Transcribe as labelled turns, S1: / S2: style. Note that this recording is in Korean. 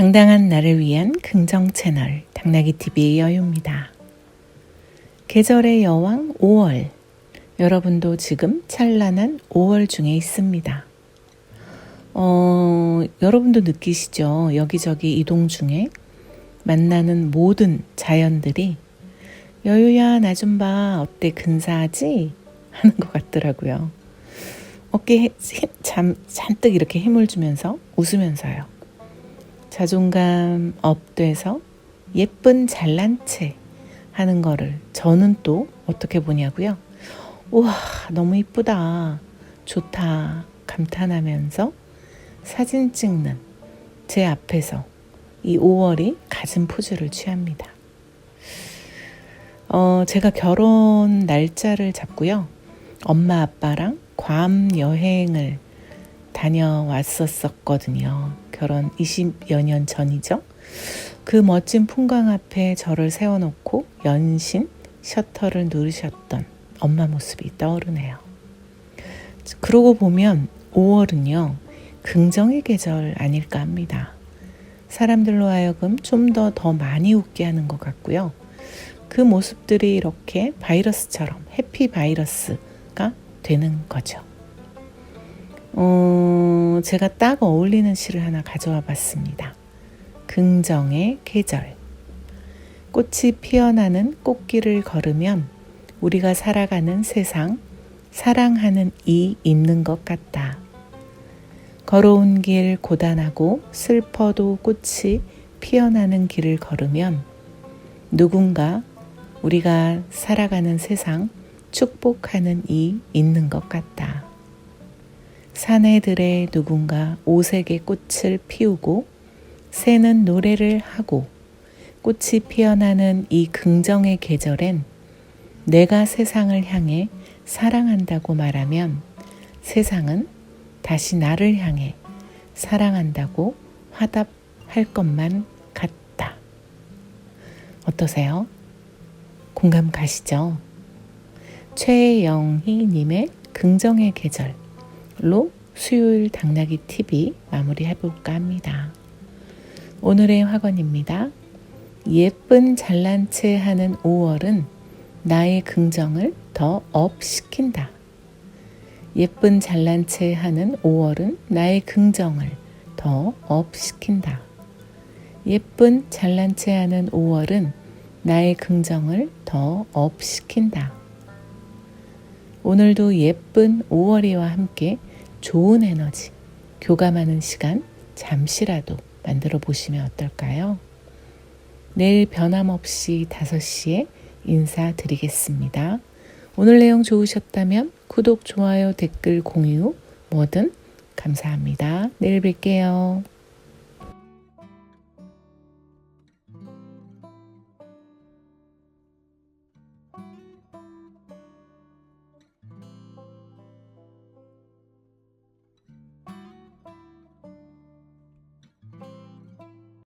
S1: 당당한 나를 위한 긍정 채널 당나귀 TV의 여유입니다. 계절의 여왕 5월. 여러분도 지금 찬란한 5월 중에 있습니다. 어, 여러분도 느끼시죠? 여기저기 이동 중에 만나는 모든 자연들이 여유야 나 좀 봐 어때 근사하지 하는 것 같더라고요. 어깨에 잔뜩 이렇게 힘을 주면서 웃으면서요. 자존감 업돼서 예쁜 잘난 체 하는 거를 저는 또 어떻게 보냐고요. 우와 너무 이쁘다 좋다 감탄하면서 사진 찍는 제 앞에서 이 5월이 갖은 포즈를 취합니다. 어, 제가 결혼 날짜를 잡고요. 엄마 아빠랑 괌 여행을 다녀왔었었거든요. 결혼 20여 년 전이죠. 그 멋진 풍광 앞에 저를 세워놓고 연신 셔터를 누르셨던 엄마 모습이 떠오르네요. 그러고 보면 5월은요, 긍정의 계절 아닐까 합니다. 사람들로 하여금 좀 더더 많이 웃게 하는 것 같고요. 그 모습들이 이렇게 바이러스처럼 해피 바이러스가 되는 거죠. 어, 제가 딱 어울리는 시를 하나 가져와 봤습니다. 긍정의 계절. 꽃이 피어나는 꽃길을 걸으면 우리가 살아가는 세상, 사랑하는 이 있는 것 같다. 걸어온 길 고단하고 슬퍼도 꽃이 피어나는 길을 걸으면 누군가 우리가 살아가는 세상 축복하는 이 있는 것 같다. 사내들의 누군가 오색의 꽃을 피우고 새는 노래를 하고 꽃이 피어나는 이 긍정의 계절엔 내가 세상을 향해 사랑한다고 말하면 세상은 다시 나를 향해 사랑한다고 화답할 것만 같다. 어떠세요? 공감 가시죠? 최영희님의 긍정의 계절 로 수요일 당나귀 TV 마무리해 볼까 합니다. 오늘의 화건입니다. 예쁜 잘난 체 하는 5월은 나의 긍정을 더 업 시킨다. 예쁜 잘난 체 하는 5월은 나의 긍정을 더 업 시킨다. 예쁜 잘난 체 하는 5월은 나의 긍정을 더 업 시킨다. 오늘도 예쁜 5월이와 함께 좋은 에너지, 교감하는 시간 잠시라도 만들어 보시면 어떨까요? 내일 변함없이 5시에 인사드리겠습니다. 오늘 내용 좋으셨다면 구독, 좋아요, 댓글, 공유 뭐든 감사합니다. 내일 뵐게요.